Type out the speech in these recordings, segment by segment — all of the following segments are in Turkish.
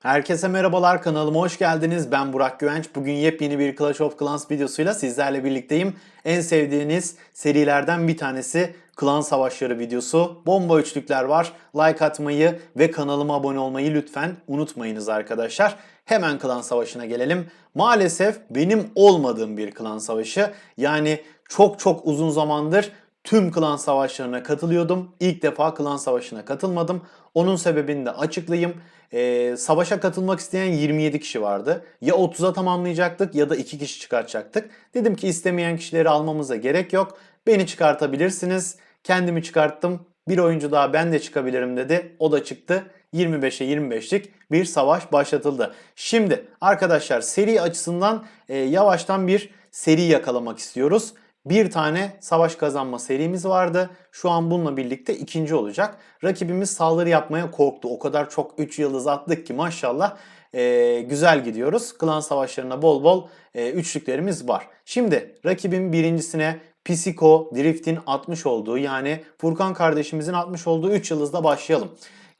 Herkese merhabalar kanalıma hoş geldiniz. Ben Burak Güvenç. Bugün yepyeni bir Clash of Clans videosuyla sizlerle birlikteyim. En sevdiğiniz serilerden bir tanesi Klan Savaşları videosu. Bomba üçlükler var. Like atmayı ve kanalıma abone olmayı lütfen unutmayınız arkadaşlar. Hemen klan savaşına gelelim. Maalesef benim olmadığım bir klan savaşı. Yani çok çok uzun zamandır tüm klan savaşlarına katılıyordum. İlk defa klan savaşına katılmadım. Onun sebebini de açıklayayım. Ee, savaşa katılmak isteyen 27 kişi vardı. Ya 30'a tamamlayacaktık ya da 2 kişi çıkartacaktık. Dedim ki istemeyen kişileri almamıza gerek yok. Beni çıkartabilirsiniz. Kendimi çıkarttım. Bir oyuncu daha ben de çıkabilirim dedi. O da çıktı. 25'e 25'lik bir savaş başlatıldı. Şimdi arkadaşlar seri açısından e, yavaştan bir seri yakalamak istiyoruz. Bir tane savaş kazanma serimiz vardı. Şu an bununla birlikte ikinci olacak. Rakibimiz saldırı yapmaya korktu. O kadar çok 3 yıldız attık ki maşallah e, güzel gidiyoruz. Klan savaşlarına bol bol e, üçlüklerimiz var. Şimdi rakibin birincisine Psiko Drift'in atmış olduğu yani Furkan kardeşimizin atmış olduğu 3 yıldızda başlayalım.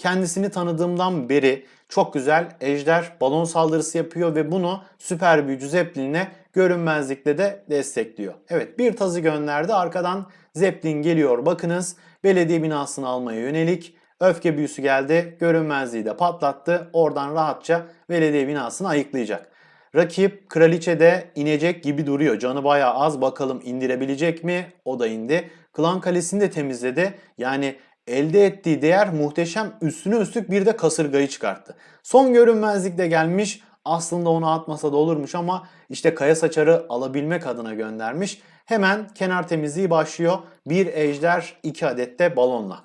Kendisini tanıdığımdan beri çok güzel ejder balon saldırısı yapıyor ve bunu süper büyücü Zeppelin'e görünmezlikle de destekliyor. Evet bir tazı gönderdi arkadan Zeppelin geliyor bakınız belediye binasını almaya yönelik öfke büyüsü geldi görünmezliği de patlattı oradan rahatça belediye binasını ayıklayacak. Rakip kraliçe de inecek gibi duruyor. Canı bayağı az bakalım indirebilecek mi? O da indi. Klan kalesini de temizledi. Yani elde ettiği değer muhteşem üstüne üstlük bir de kasırgayı çıkarttı. Son görünmezlik de gelmiş. Aslında onu atmasa da olurmuş ama işte kaya saçarı alabilmek adına göndermiş. Hemen kenar temizliği başlıyor. Bir ejder, iki adet de balonla.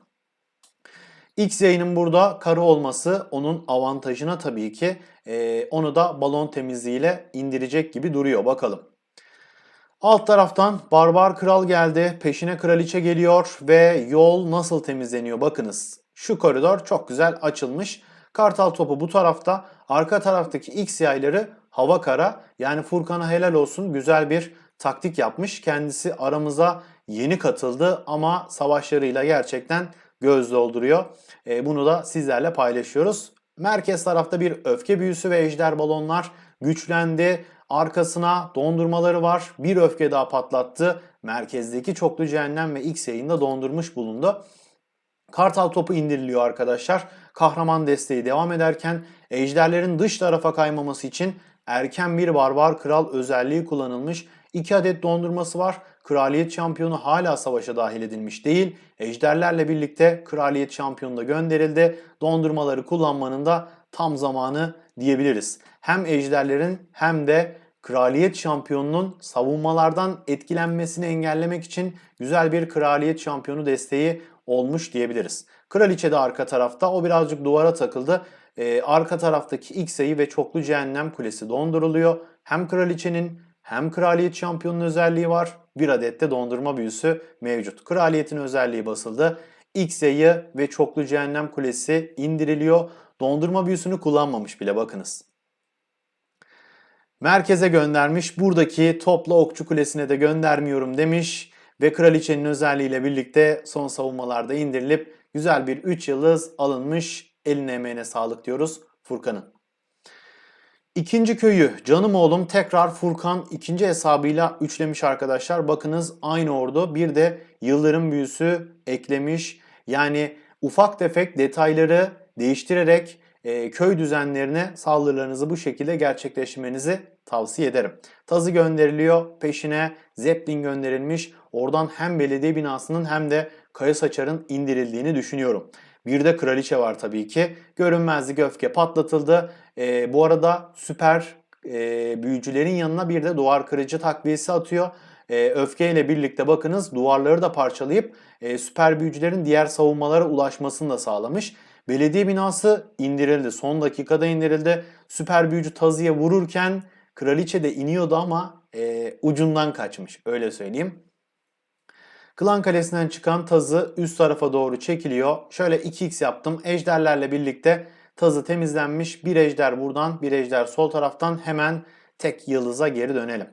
X yayının burada karı olması onun avantajına tabii ki e, onu da balon temizliğiyle indirecek gibi duruyor. Bakalım. Alt taraftan Barbar Kral geldi. Peşine Kraliçe geliyor ve yol nasıl temizleniyor bakınız. Şu koridor çok güzel açılmış. Kartal topu bu tarafta. Arka taraftaki X yayları hava kara. Yani Furkan'a helal olsun güzel bir taktik yapmış. Kendisi aramıza yeni katıldı ama savaşlarıyla gerçekten göz dolduruyor. E, bunu da sizlerle paylaşıyoruz. Merkez tarafta bir öfke büyüsü ve ejder balonlar güçlendi. Arkasına dondurmaları var. Bir öfke daha patlattı. Merkezdeki çoklu cehennem ve X yayında dondurmuş bulundu. Kartal topu indiriliyor arkadaşlar. Kahraman desteği devam ederken ejderlerin dış tarafa kaymaması için erken bir barbar kral özelliği kullanılmış. 2 adet dondurması var. Kraliyet şampiyonu hala savaşa dahil edilmiş değil. Ejderlerle birlikte kraliyet şampiyonu da gönderildi. Dondurmaları kullanmanın da tam zamanı diyebiliriz. Hem ejderlerin hem de kraliyet şampiyonunun savunmalardan etkilenmesini engellemek için güzel bir kraliyet şampiyonu desteği olmuş diyebiliriz. Kraliçe de arka tarafta. O birazcık duvara takıldı. Ee, arka taraftaki X-Ayı ve çoklu cehennem kulesi donduruluyor. Hem kraliçenin hem kraliyet şampiyonun özelliği var. Bir adet de dondurma büyüsü mevcut. Kraliyetin özelliği basıldı. X-Ayı ve çoklu cehennem kulesi indiriliyor. Dondurma büyüsünü kullanmamış bile bakınız. Merkeze göndermiş. Buradaki topla okçu kulesine de göndermiyorum demiş. Ve kraliçenin özelliğiyle birlikte son savunmalarda indirilip güzel bir 3 yıldız alınmış. Eline emeğine sağlık diyoruz Furkan'ın. İkinci köyü canım oğlum tekrar Furkan ikinci hesabıyla üçlemiş arkadaşlar. Bakınız aynı ordu bir de yıldırım büyüsü eklemiş. Yani ufak tefek detayları değiştirerek e, köy düzenlerine saldırılarınızı bu şekilde gerçekleştirmenizi tavsiye ederim. Tazı gönderiliyor. Peşine Zeppelin gönderilmiş. Oradan hem belediye binasının hem de Kaya Saçar'ın indirildiğini düşünüyorum. Bir de kraliçe var tabii ki. Görünmezlik öfke patlatıldı. E, bu arada süper e, büyücülerin yanına bir de duvar kırıcı takviyesi atıyor. E, öfkeyle birlikte bakınız duvarları da parçalayıp e, süper büyücülerin diğer savunmalara ulaşmasını da sağlamış. Belediye binası indirildi. Son dakikada indirildi. Süper büyücü tazıya vururken kraliçe de iniyordu ama e, ucundan kaçmış. Öyle söyleyeyim. Klan kalesinden çıkan tazı üst tarafa doğru çekiliyor. Şöyle 2x yaptım. Ejderlerle birlikte tazı temizlenmiş. Bir ejder buradan, bir ejder sol taraftan hemen tek yıldıza geri dönelim.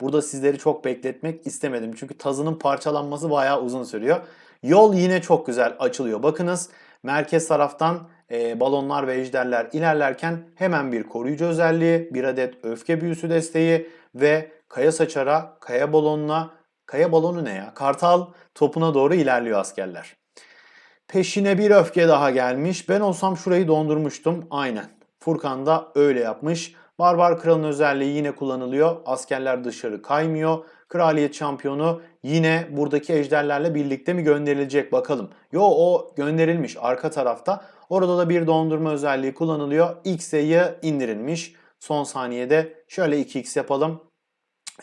Burada sizleri çok bekletmek istemedim. Çünkü tazının parçalanması bayağı uzun sürüyor. Yol yine çok güzel açılıyor. Bakınız merkez taraftan e, balonlar ve ejderler ilerlerken hemen bir koruyucu özelliği, bir adet öfke büyüsü desteği ve kaya saçara, kaya balonuna, kaya balonu ne ya? Kartal topuna doğru ilerliyor askerler. Peşine bir öfke daha gelmiş. Ben olsam şurayı dondurmuştum. Aynen. Furkan da öyle yapmış. Barbar Kral'ın özelliği yine kullanılıyor. Askerler dışarı kaymıyor. Kraliyet şampiyonu yine buradaki ejderlerle birlikte mi gönderilecek bakalım. Yo o gönderilmiş arka tarafta. Orada da bir dondurma özelliği kullanılıyor. X'e indirilmiş. Son saniyede şöyle 2x yapalım.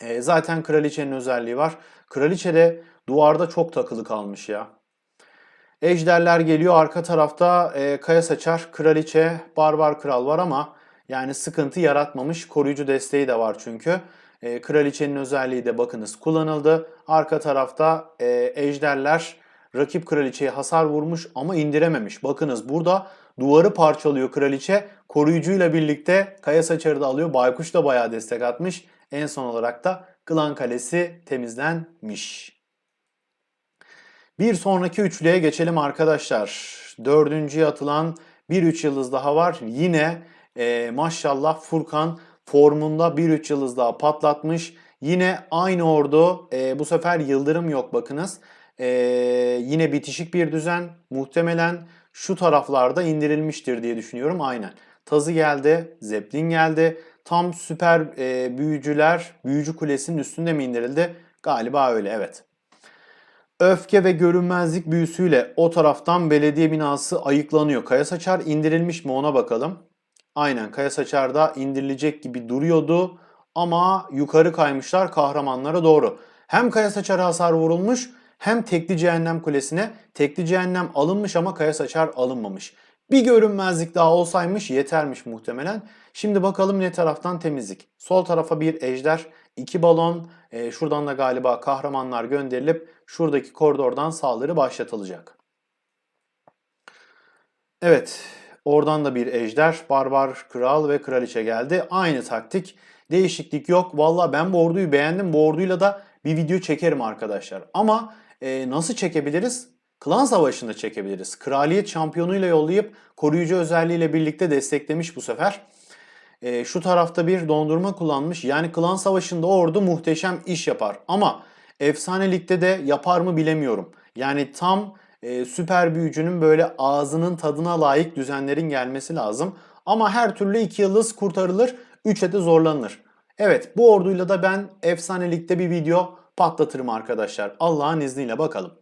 E, zaten kraliçenin özelliği var. Kraliçe de duvarda çok takılı kalmış ya. Ejderler geliyor arka tarafta e, kaya saçar, kraliçe, barbar kral var ama yani sıkıntı yaratmamış. Koruyucu desteği de var çünkü. E, kraliçenin özelliği de bakınız kullanıldı. Arka tarafta e, ejderler rakip kraliçeye hasar vurmuş ama indirememiş. Bakınız burada duvarı parçalıyor kraliçe. Koruyucuyla birlikte kaya saçarı da alıyor. Baykuş da bayağı destek atmış. En son olarak da Klan Kalesi temizlenmiş. Bir sonraki üçlüye geçelim arkadaşlar. Dördüncüye atılan bir üç yıldız daha var. Yine e, maşallah Furkan formunda bir üç yıldız daha patlatmış. Yine aynı ordu. E, bu sefer yıldırım yok bakınız. E, yine bitişik bir düzen. Muhtemelen şu taraflarda indirilmiştir diye düşünüyorum. Aynen. Tazı geldi. Zeppelin geldi. Tam süper e, büyücüler büyücü kulesinin üstünde mi indirildi? Galiba öyle evet. Öfke ve görünmezlik büyüsüyle o taraftan belediye binası ayıklanıyor. Kaya saçar indirilmiş mi ona bakalım. Aynen Kaya Saçar'da indirilecek gibi duruyordu ama yukarı kaymışlar kahramanlara doğru. Hem Kaya Saçar'a hasar vurulmuş hem Tekli Cehennem Kulesi'ne Tekli Cehennem alınmış ama Kaya Saçar alınmamış. Bir görünmezlik daha olsaymış yetermiş muhtemelen. Şimdi bakalım ne taraftan temizlik. Sol tarafa bir ejder, iki balon, e, şuradan da galiba kahramanlar gönderilip şuradaki koridordan saldırı başlatılacak. Evet, oradan da bir ejder, barbar kral ve kraliçe geldi. Aynı taktik, değişiklik yok. Valla ben bu orduyu beğendim. Bu orduyla da bir video çekerim arkadaşlar. Ama e, nasıl çekebiliriz? Klan Savaşı'nda çekebiliriz. Kraliyet şampiyonuyla yollayıp koruyucu özelliğiyle birlikte desteklemiş bu sefer. E, şu tarafta bir dondurma kullanmış. Yani Klan Savaşı'nda ordu muhteşem iş yapar. Ama efsanelikte de yapar mı bilemiyorum. Yani tam e, süper büyücünün böyle ağzının tadına layık düzenlerin gelmesi lazım. Ama her türlü 2 yıldız kurtarılır, 3'e de zorlanır. Evet bu orduyla da ben efsanelikte bir video patlatırım arkadaşlar. Allah'ın izniyle bakalım.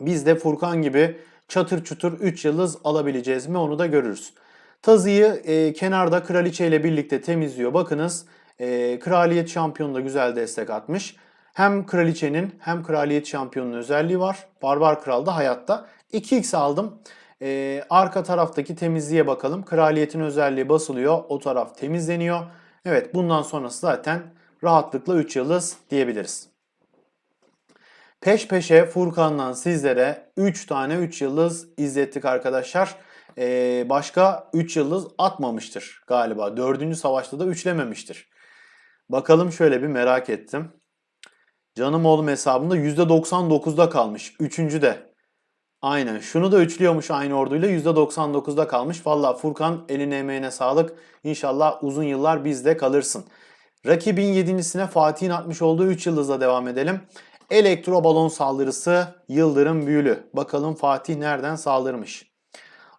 Biz de Furkan gibi çatır çutur 3 yıldız alabileceğiz mi onu da görürüz. Tazıyı e, kenarda kraliçe ile birlikte temizliyor. Bakınız e, kraliyet şampiyonu da güzel destek atmış. Hem kraliçenin hem kraliyet şampiyonunun özelliği var. Barbar kral da hayatta. 2x aldım. E, arka taraftaki temizliğe bakalım. Kraliyetin özelliği basılıyor. O taraf temizleniyor. Evet bundan sonrası zaten rahatlıkla 3 yıldız diyebiliriz. Peş peşe Furkan'dan sizlere 3 tane 3 yıldız izlettik arkadaşlar. Ee, başka 3 yıldız atmamıştır galiba. 4. savaşta da üçlememiştir. Bakalım şöyle bir merak ettim. Canım oğlum hesabında %99'da kalmış. Üçüncü de. Aynen. Şunu da üçlüyormuş aynı orduyla. %99'da kalmış. Valla Furkan eline emeğine sağlık. İnşallah uzun yıllar bizde kalırsın. Rakibin yedincisine Fatih'in atmış olduğu 3 yıldızla devam edelim. Elektro balon saldırısı Yıldırım büyülü. Bakalım Fatih nereden saldırmış.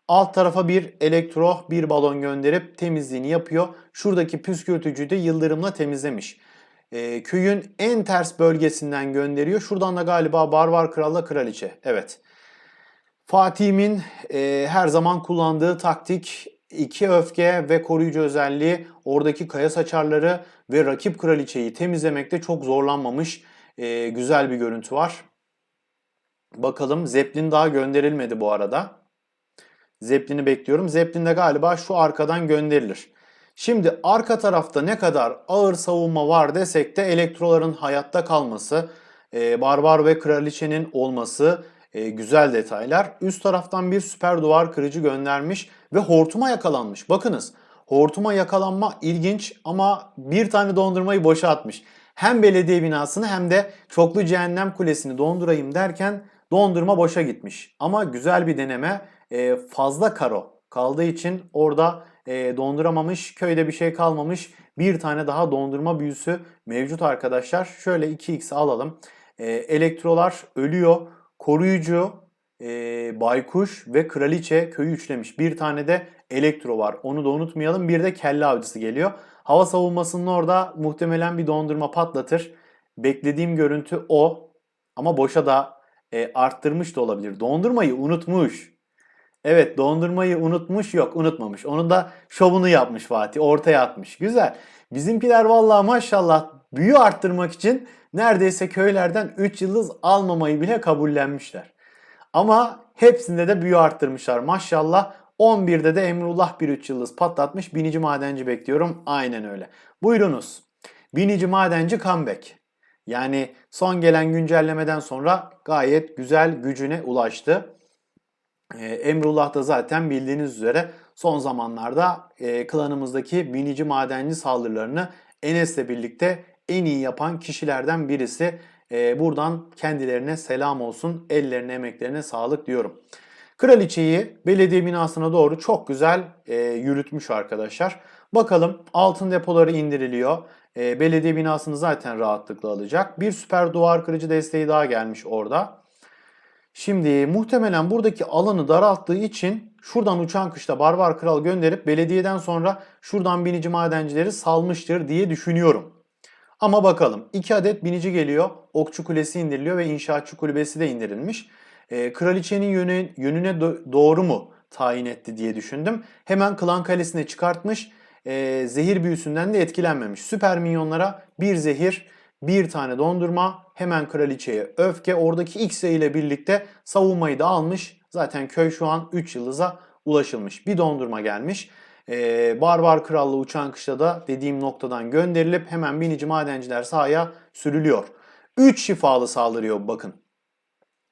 Alt tarafa bir elektro bir balon gönderip temizliğini yapıyor. Şuradaki püskürtücüyü de yıldırımla temizlemiş. Ee, köyün en ters bölgesinden gönderiyor. Şuradan da galiba Barbar Kral'la Kraliçe. Evet. Fatih'imin e, her zaman kullandığı taktik iki öfke ve koruyucu özelliği oradaki kaya saçarları ve rakip kraliçeyi temizlemekte çok zorlanmamış e, güzel bir görüntü var. Bakalım Zeppelin daha gönderilmedi bu arada. Zeppelin'i bekliyorum. Zeppelin de galiba şu arkadan gönderilir. Şimdi arka tarafta ne kadar ağır savunma var desek de elektroların hayatta kalması, e, Barbar ve Kraliçenin olması e, güzel detaylar. Üst taraftan bir süper duvar kırıcı göndermiş ve hortuma yakalanmış. Bakınız hortuma yakalanma ilginç ama bir tane dondurmayı boşa atmış. Hem belediye binasını hem de çoklu cehennem kulesini dondurayım derken dondurma boşa gitmiş. Ama güzel bir deneme. E, fazla karo kaldığı için orada e, donduramamış. Köyde bir şey kalmamış. Bir tane daha dondurma büyüsü mevcut arkadaşlar. Şöyle 2x alalım. E, elektrolar ölüyor. Koruyucu, e, baykuş ve kraliçe köyü üçlemiş. Bir tane de elektro var. Onu da unutmayalım. Bir de kelle avcısı geliyor. Hava savunmasının orada muhtemelen bir dondurma patlatır. Beklediğim görüntü o. Ama boşa da e, arttırmış da olabilir. Dondurmayı unutmuş. Evet dondurmayı unutmuş yok unutmamış. Onun da şovunu yapmış Fatih. Ortaya atmış. Güzel. Bizimkiler vallahi maşallah büyü arttırmak için neredeyse köylerden 3 yıldız almamayı bile kabullenmişler. Ama hepsinde de büyü arttırmışlar. Maşallah 11'de de Emrullah bir 3 yıldız patlatmış. Binici madenci bekliyorum. Aynen öyle. Buyurunuz. Binici madenci comeback. Yani son gelen güncellemeden sonra gayet güzel gücüne ulaştı. Ee, Emrullah da zaten bildiğiniz üzere son zamanlarda e, klanımızdaki binici madenci saldırılarını Enes'le birlikte en iyi yapan kişilerden birisi. Ee, buradan kendilerine selam olsun, ellerine emeklerine sağlık diyorum. Kraliçeyi belediye binasına doğru çok güzel e, yürütmüş arkadaşlar. Bakalım altın depoları indiriliyor. E, belediye binasını zaten rahatlıkla alacak. Bir süper duvar kırıcı desteği daha gelmiş orada. Şimdi muhtemelen buradaki alanı daralttığı için şuradan uçan kışla barbar kral gönderip belediyeden sonra şuradan binici madencileri salmıştır diye düşünüyorum. Ama bakalım 2 adet binici geliyor. Okçu kulesi indiriliyor ve inşaatçı kulübesi de indirilmiş. Ee, kraliçenin yönü, yönüne do- doğru mu tayin etti diye düşündüm. Hemen klan kalesine çıkartmış. Ee, zehir büyüsünden de etkilenmemiş. Süper minyonlara bir zehir, bir tane dondurma, hemen kraliçeye öfke. Oradaki X ile birlikte savunmayı da almış. Zaten köy şu an 3 yıldıza ulaşılmış. Bir dondurma gelmiş. Ee, Barbar Krallığı uçan kışla da dediğim noktadan gönderilip hemen binici madenciler sahaya sürülüyor. 3 şifalı saldırıyor bakın.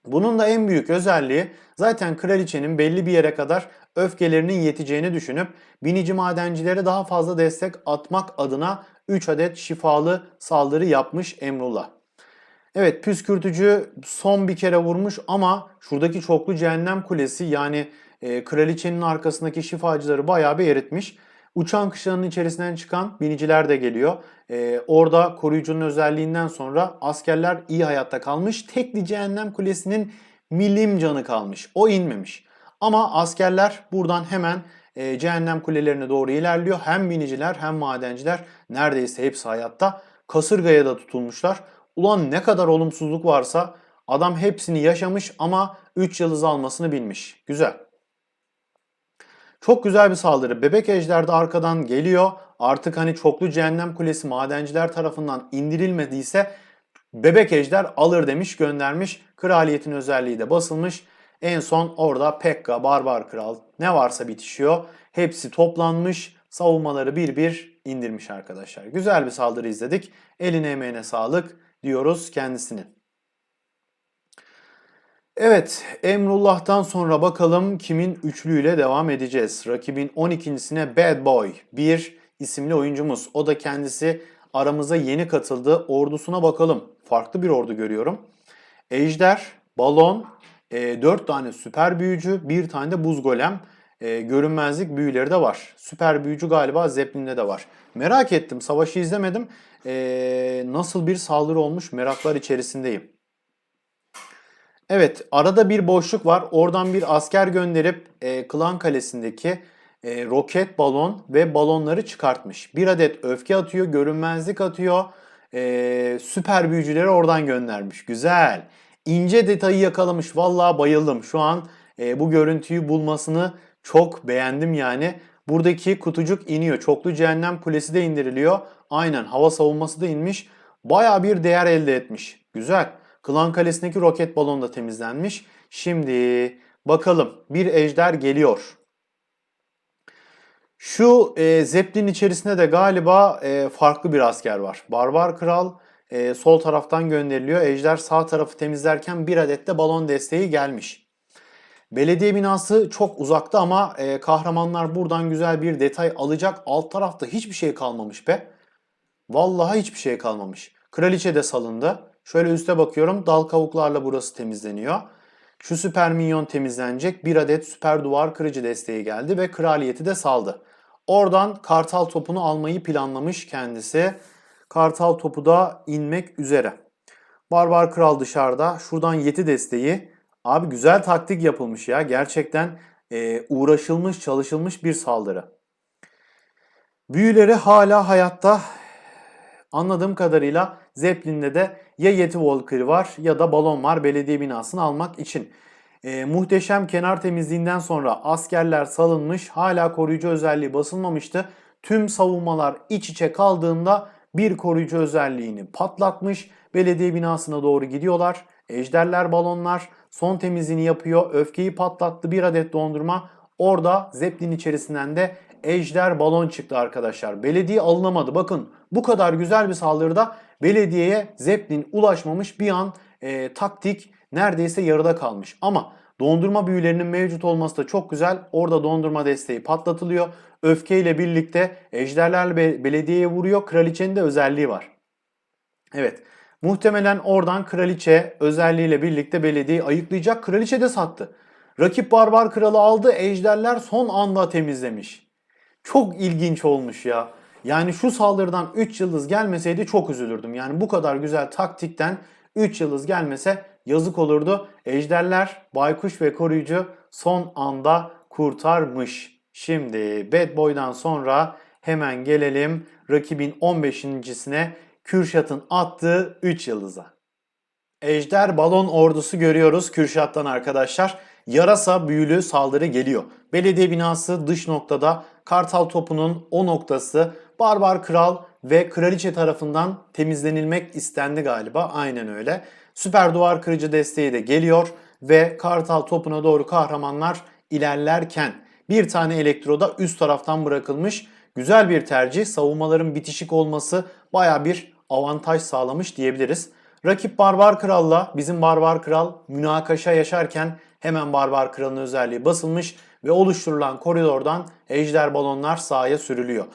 Bunun da en büyük özelliği zaten kraliçenin belli bir yere kadar öfkelerinin yeteceğini düşünüp binici madencilere daha fazla destek atmak adına 3 adet şifalı saldırı yapmış Emrullah. Evet püskürtücü son bir kere vurmuş ama şuradaki çoklu cehennem kulesi yani e, kraliçenin arkasındaki şifacıları bayağı bir eritmiş. Uçan kışlanın içerisinden çıkan biniciler de geliyor. E, orada koruyucunun özelliğinden sonra askerler iyi hayatta kalmış. Tekli cehennem kulesinin milim canı kalmış. O inmemiş. Ama askerler buradan hemen e, cehennem kulelerine doğru ilerliyor. Hem biniciler hem madenciler neredeyse hepsi hayatta. Kasırgaya da tutulmuşlar. Ulan ne kadar olumsuzluk varsa adam hepsini yaşamış ama 3 yıldız almasını bilmiş. Güzel. Çok güzel bir saldırı. Bebek ejder de arkadan geliyor. Artık hani çoklu cehennem kulesi madenciler tarafından indirilmediyse bebek ejder alır demiş göndermiş. Kraliyetin özelliği de basılmış. En son orada Pekka, Barbar Kral ne varsa bitişiyor. Hepsi toplanmış. Savunmaları bir bir indirmiş arkadaşlar. Güzel bir saldırı izledik. Eline emeğine sağlık diyoruz kendisinin. Evet, Emrullah'tan sonra bakalım kimin üçlüyle devam edeceğiz. Rakibin 12.sine Bad Boy 1 isimli oyuncumuz. O da kendisi aramıza yeni katıldı. Ordusuna bakalım. Farklı bir ordu görüyorum. Ejder, Balon, e, 4 tane süper büyücü, bir tane de buz golem. E, görünmezlik büyüleri de var. Süper büyücü galiba Zeppelin'de de var. Merak ettim. Savaşı izlemedim. E, nasıl bir saldırı olmuş meraklar içerisindeyim. Evet, arada bir boşluk var. Oradan bir asker gönderip e, Klan Kalesi'ndeki e, roket balon ve balonları çıkartmış. Bir adet öfke atıyor, görünmezlik atıyor. E, süper büyücüleri oradan göndermiş. Güzel. İnce detayı yakalamış. Vallahi bayıldım. Şu an e, bu görüntüyü bulmasını çok beğendim yani. Buradaki kutucuk iniyor. Çoklu cehennem kulesi de indiriliyor. Aynen hava savunması da inmiş. Baya bir değer elde etmiş. Güzel. Klan Kalesi'ndeki roket balon da temizlenmiş. Şimdi bakalım bir ejder geliyor. Şu e, Zeppelin içerisinde de galiba e, farklı bir asker var. Barbar Kral e, sol taraftan gönderiliyor. Ejder sağ tarafı temizlerken bir adet de balon desteği gelmiş. Belediye binası çok uzakta ama e, kahramanlar buradan güzel bir detay alacak. Alt tarafta hiçbir şey kalmamış be. Vallahi hiçbir şey kalmamış. Kraliçe de salındı. Şöyle üste bakıyorum. Dal kavuklarla burası temizleniyor. Şu süper minyon temizlenecek. Bir adet süper duvar kırıcı desteği geldi ve kraliyeti de saldı. Oradan kartal topunu almayı planlamış kendisi. Kartal topu da inmek üzere. Barbar Kral dışarıda. Şuradan yeti desteği. Abi güzel taktik yapılmış ya. Gerçekten e, uğraşılmış, çalışılmış bir saldırı. Büyüleri hala hayatta. Anladığım kadarıyla Zeppelin'de de ya Yeti Walker var ya da balon var belediye binasını almak için. E, muhteşem kenar temizliğinden sonra askerler salınmış, hala koruyucu özelliği basılmamıştı. Tüm savunmalar iç içe kaldığında bir koruyucu özelliğini patlatmış. Belediye binasına doğru gidiyorlar. Ejderler balonlar son temizliğini yapıyor. Öfkeyi patlattı bir adet dondurma. Orada Zeppelin içerisinden de ejder balon çıktı arkadaşlar. Belediye alınamadı. Bakın bu kadar güzel bir saldırıda belediyeye Zeppelin ulaşmamış bir an e, taktik neredeyse yarıda kalmış. Ama dondurma büyülerinin mevcut olması da çok güzel. Orada dondurma desteği patlatılıyor. Öfkeyle birlikte ejderler be- belediyeye vuruyor. Kraliçenin de özelliği var. Evet. Muhtemelen oradan kraliçe özelliğiyle birlikte belediyeyi ayıklayacak. Kraliçe de sattı. Rakip barbar kralı aldı. Ejderler son anda temizlemiş. Çok ilginç olmuş ya. Yani şu saldırıdan 3 yıldız gelmeseydi çok üzülürdüm. Yani bu kadar güzel taktikten 3 yıldız gelmese yazık olurdu. Ejderler, baykuş ve koruyucu son anda kurtarmış. Şimdi Bad Boy'dan sonra hemen gelelim rakibin 15.sine Kürşat'ın attığı 3 yıldıza. Ejder balon ordusu görüyoruz Kürşat'tan arkadaşlar. Yarasa büyülü saldırı geliyor. Belediye binası dış noktada Kartal topunun o noktası Barbar Kral ve Kraliçe tarafından temizlenilmek istendi galiba. Aynen öyle. Süper duvar kırıcı desteği de geliyor ve Kartal topuna doğru kahramanlar ilerlerken bir tane elektroda üst taraftan bırakılmış. Güzel bir tercih. Savunmaların bitişik olması baya bir avantaj sağlamış diyebiliriz. Rakip Barbar Kral'la bizim Barbar Kral münakaşa yaşarken hemen Barbar Kral'ın özelliği basılmış ve oluşturulan koridordan ejder balonlar sahaya sürülüyor.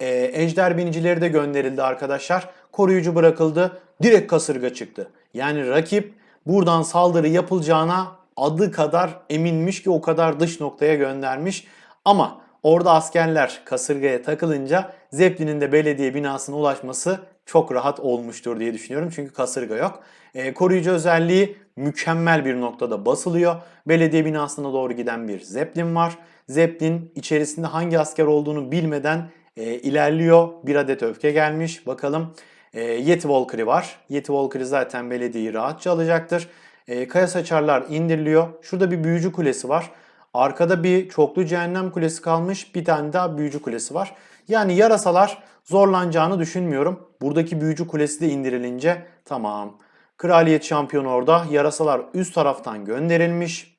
Ee, ejder binicileri de gönderildi arkadaşlar. Koruyucu bırakıldı. Direkt kasırga çıktı. Yani rakip buradan saldırı yapılacağına adı kadar eminmiş ki o kadar dış noktaya göndermiş. Ama orada askerler kasırgaya takılınca Zeppelin'in de belediye binasına ulaşması çok rahat olmuştur diye düşünüyorum. Çünkü kasırga yok. E, koruyucu özelliği mükemmel bir noktada basılıyor. Belediye binasına doğru giden bir Zeppelin var. Zeppelin içerisinde hangi asker olduğunu bilmeden e, ilerliyor. Bir adet öfke gelmiş. Bakalım e, Yeti Valkyrie var. Yeti Valkyrie zaten belediyeyi rahatça alacaktır. E, kaya saçarlar indiriliyor. Şurada bir büyücü kulesi var. Arkada bir çoklu cehennem kulesi kalmış. Bir tane daha büyücü kulesi var. Yani yarasalar zorlanacağını düşünmüyorum. Buradaki büyücü kulesi de indirilince tamam. Kraliyet şampiyonu orada. Yarasalar üst taraftan gönderilmiş.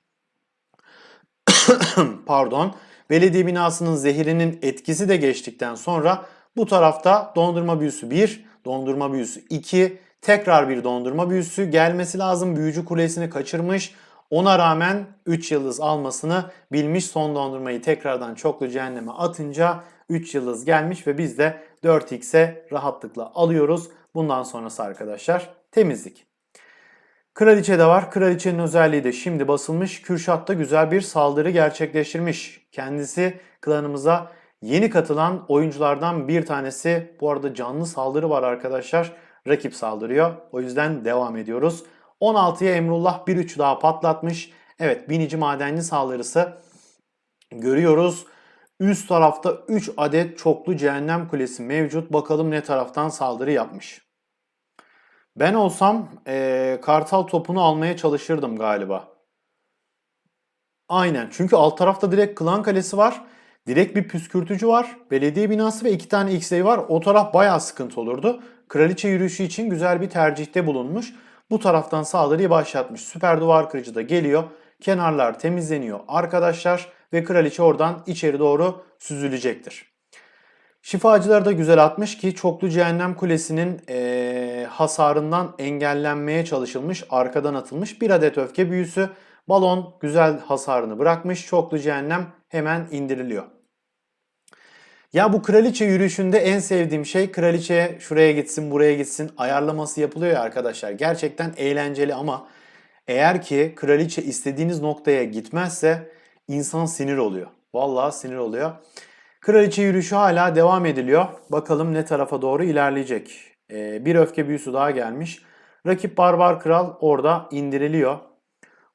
Pardon. Belediye binasının zehirinin etkisi de geçtikten sonra bu tarafta dondurma büyüsü 1, dondurma büyüsü 2, tekrar bir dondurma büyüsü gelmesi lazım. Büyücü kulesini kaçırmış. Ona rağmen 3 yıldız almasını bilmiş. Son dondurmayı tekrardan çoklu cehenneme atınca 3 yıldız gelmiş ve biz de 4x'e rahatlıkla alıyoruz. Bundan sonrası arkadaşlar temizlik. Kraliçe de var. Kraliçenin özelliği de şimdi basılmış. Kürşat da güzel bir saldırı gerçekleştirmiş. Kendisi klanımıza yeni katılan oyunculardan bir tanesi. Bu arada canlı saldırı var arkadaşlar. Rakip saldırıyor. O yüzden devam ediyoruz. 16'ya Emrullah 1-3 daha patlatmış. Evet binici madenli saldırısı görüyoruz. Üst tarafta 3 adet çoklu cehennem kulesi mevcut. Bakalım ne taraftan saldırı yapmış. Ben olsam ee, kartal topunu almaya çalışırdım galiba. Aynen çünkü alt tarafta direkt klan kalesi var. Direkt bir püskürtücü var. Belediye binası ve iki tane X-Ray var. O taraf bayağı sıkıntı olurdu. Kraliçe yürüyüşü için güzel bir tercihte bulunmuş. Bu taraftan saldırıyı başlatmış. Süper duvar kırıcı da geliyor. Kenarlar temizleniyor arkadaşlar. Ve kraliçe oradan içeri doğru süzülecektir. Şifacılar da güzel atmış ki çoklu cehennem kulesinin ee, hasarından engellenmeye çalışılmış. Arkadan atılmış bir adet öfke büyüsü. Balon güzel hasarını bırakmış. Çoklu cehennem hemen indiriliyor. Ya bu kraliçe yürüyüşünde en sevdiğim şey kraliçe şuraya gitsin buraya gitsin ayarlaması yapılıyor ya arkadaşlar. Gerçekten eğlenceli ama Eğer ki kraliçe istediğiniz noktaya gitmezse insan sinir oluyor. Vallahi sinir oluyor. Kraliçe yürüyüşü hala devam ediliyor. Bakalım ne tarafa doğru ilerleyecek. Ee, bir öfke büyüsü daha gelmiş. Rakip Barbar Kral orada indiriliyor.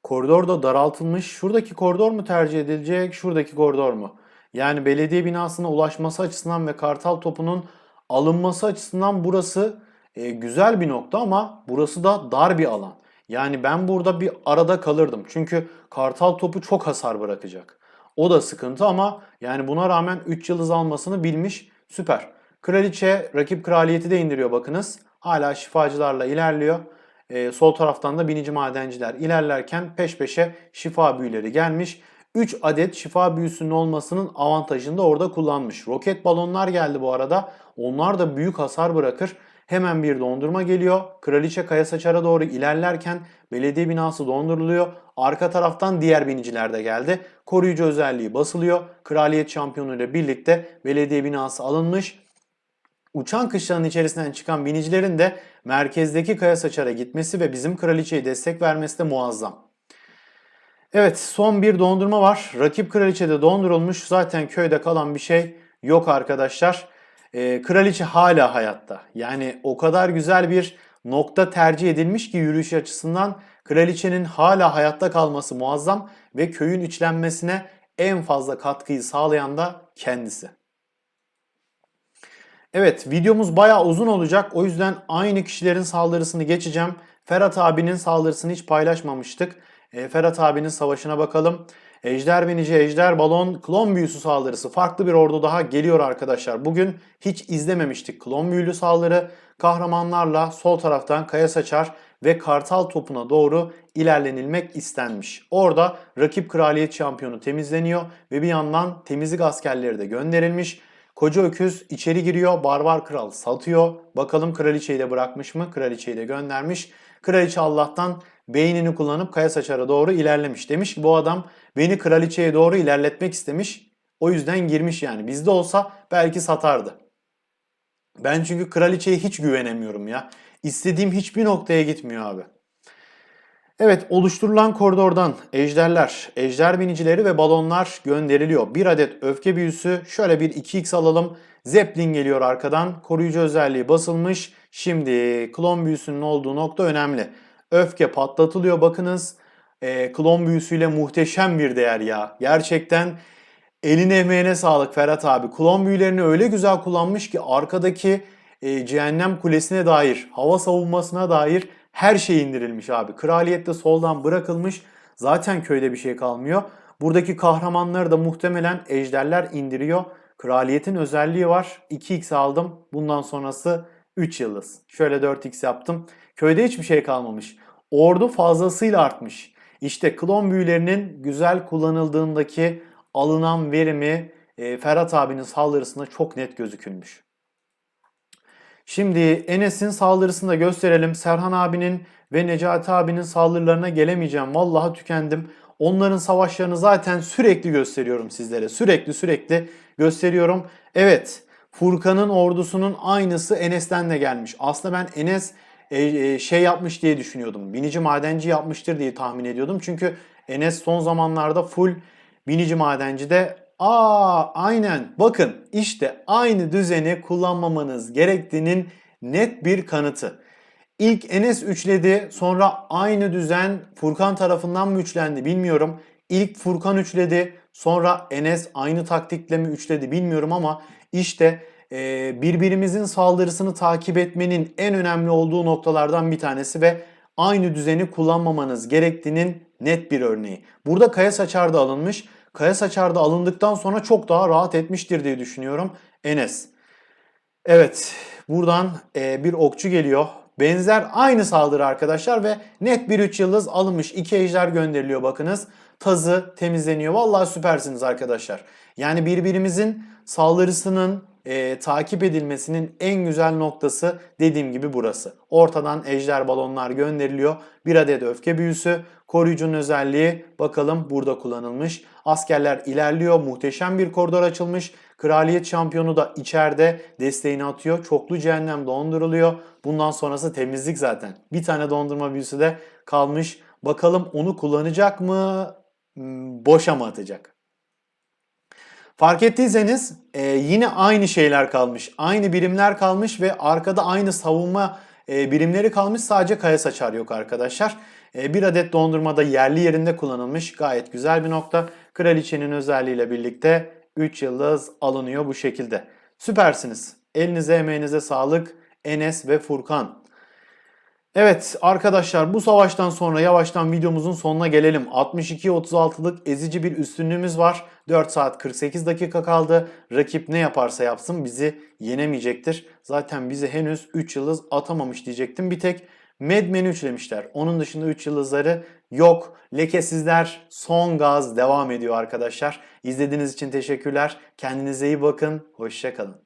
Koridor da daraltılmış. Şuradaki koridor mu tercih edilecek, şuradaki koridor mu? Yani belediye binasına ulaşması açısından ve Kartal topunun alınması açısından burası e, güzel bir nokta ama burası da dar bir alan. Yani ben burada bir arada kalırdım. Çünkü Kartal topu çok hasar bırakacak. O da sıkıntı ama yani buna rağmen 3 yıldız almasını bilmiş. Süper. Kraliçe rakip kraliyeti de indiriyor bakınız. Hala şifacılarla ilerliyor. Ee, sol taraftan da binici madenciler ilerlerken peş peşe şifa büyüleri gelmiş. 3 adet şifa büyüsünün olmasının avantajını da orada kullanmış. Roket balonlar geldi bu arada. Onlar da büyük hasar bırakır. Hemen bir dondurma geliyor. Kraliçe Kaya Saçar'a doğru ilerlerken belediye binası donduruluyor. Arka taraftan diğer biniciler de geldi. Koruyucu özelliği basılıyor. Kraliyet şampiyonu ile birlikte belediye binası alınmış. Uçan kışlanın içerisinden çıkan binicilerin de merkezdeki Kaya Saçar'a gitmesi ve bizim kraliçeye destek vermesi de muazzam. Evet son bir dondurma var. Rakip kraliçe de dondurulmuş. Zaten köyde kalan bir şey yok arkadaşlar. Ee, kraliçe hala hayatta. Yani o kadar güzel bir nokta tercih edilmiş ki yürüyüş açısından kraliçenin hala hayatta kalması muazzam ve köyün içlenmesine en fazla katkıyı sağlayan da kendisi. Evet videomuz bayağı uzun olacak. O yüzden aynı kişilerin saldırısını geçeceğim. Ferhat abinin saldırısını hiç paylaşmamıştık. E, Ferhat abinin savaşına bakalım. Ejder binici, ejder balon, klon büyüsü saldırısı. Farklı bir ordu daha geliyor arkadaşlar. Bugün hiç izlememiştik klon büyülü saldırı. Kahramanlarla sol taraftan kaya saçar ve kartal topuna doğru ilerlenilmek istenmiş. Orada rakip kraliyet şampiyonu temizleniyor ve bir yandan temizlik askerleri de gönderilmiş. Koca öküz içeri giriyor. Barbar kral satıyor. Bakalım kraliçeyi de bırakmış mı? Kraliçeyi de göndermiş. Kraliçe Allah'tan beynini kullanıp kaya saçara doğru ilerlemiş. Demiş ki bu adam beni kraliçeye doğru ilerletmek istemiş. O yüzden girmiş yani. Bizde olsa belki satardı. Ben çünkü kraliçeye hiç güvenemiyorum ya. İstediğim hiçbir noktaya gitmiyor abi. Evet oluşturulan koridordan ejderler, ejder binicileri ve balonlar gönderiliyor. Bir adet öfke büyüsü şöyle bir 2x alalım. Zeppelin geliyor arkadan. Koruyucu özelliği basılmış. Şimdi klon büyüsünün olduğu nokta önemli. Öfke patlatılıyor bakınız. E, klon büyüsüyle muhteşem bir değer ya. Gerçekten eline emeğine sağlık Ferhat abi. Klon büyülerini öyle güzel kullanmış ki arkadaki e, cehennem kulesine dair, hava savunmasına dair her şey indirilmiş abi. Kraliyet de soldan bırakılmış. Zaten köyde bir şey kalmıyor. Buradaki kahramanları da muhtemelen ejderler indiriyor. Kraliyetin özelliği var. 2x aldım. Bundan sonrası 3 yıldız. Şöyle 4x yaptım. Köyde hiçbir şey kalmamış. Ordu fazlasıyla artmış. İşte klon büyülerinin güzel kullanıldığındaki alınan verimi e, Ferhat abinin saldırısında çok net gözükülmüş. Şimdi Enes'in saldırısını da gösterelim. Serhan abinin ve Necati abinin saldırılarına gelemeyeceğim. Vallahi tükendim. Onların savaşlarını zaten sürekli gösteriyorum sizlere. Sürekli sürekli gösteriyorum. Evet Furkan'ın ordusunun aynısı Enes'ten de gelmiş. Aslında ben Enes e, e, şey yapmış diye düşünüyordum. Binici madenci yapmıştır diye tahmin ediyordum. Çünkü Enes son zamanlarda full binici madenci de Aa aynen bakın işte aynı düzeni kullanmamanız gerektiğinin net bir kanıtı. İlk Enes üçledi sonra aynı düzen Furkan tarafından mı üçlendi bilmiyorum. İlk Furkan üçledi sonra Enes aynı taktikle mi üçledi bilmiyorum ama işte birbirimizin saldırısını takip etmenin en önemli olduğu noktalardan bir tanesi ve aynı düzeni kullanmamanız gerektiğinin net bir örneği. Burada Kaya Saçar da alınmış. Kaya Saçar'da alındıktan sonra çok daha rahat etmiştir diye düşünüyorum Enes. Evet buradan e, bir okçu geliyor. Benzer aynı saldırı arkadaşlar ve net bir 3 yıldız alınmış. 2 ejder gönderiliyor bakınız. Tazı temizleniyor. Vallahi süpersiniz arkadaşlar. Yani birbirimizin saldırısının e, takip edilmesinin en güzel noktası dediğim gibi burası. Ortadan ejder balonlar gönderiliyor. Bir adet öfke büyüsü. Koruyucunun özelliği bakalım burada kullanılmış. Askerler ilerliyor. Muhteşem bir koridor açılmış. Kraliyet şampiyonu da içeride desteğini atıyor. Çoklu cehennem donduruluyor. Bundan sonrası temizlik zaten. Bir tane dondurma büyüsü de kalmış. Bakalım onu kullanacak mı? Hmm, Boşa mı atacak? Fark ettiyseniz e, yine aynı şeyler kalmış. Aynı birimler kalmış ve arkada aynı savunma e, birimleri kalmış. Sadece kaya saçar yok arkadaşlar. E, bir adet dondurmada yerli yerinde kullanılmış. Gayet güzel bir nokta. Kraliçenin özelliğiyle birlikte 3 yıldız alınıyor bu şekilde. Süpersiniz. Elinize emeğinize sağlık. Enes ve Furkan. Evet arkadaşlar bu savaştan sonra yavaştan videomuzun sonuna gelelim. 62-36'lık ezici bir üstünlüğümüz var. 4 saat 48 dakika kaldı. Rakip ne yaparsa yapsın bizi yenemeyecektir. Zaten bizi henüz 3 yıldız atamamış diyecektim. Bir tek Madman'i üçlemişler. Onun dışında 3 yıldızları yok. Lekesizler son gaz devam ediyor arkadaşlar. İzlediğiniz için teşekkürler. Kendinize iyi bakın. Hoşçakalın.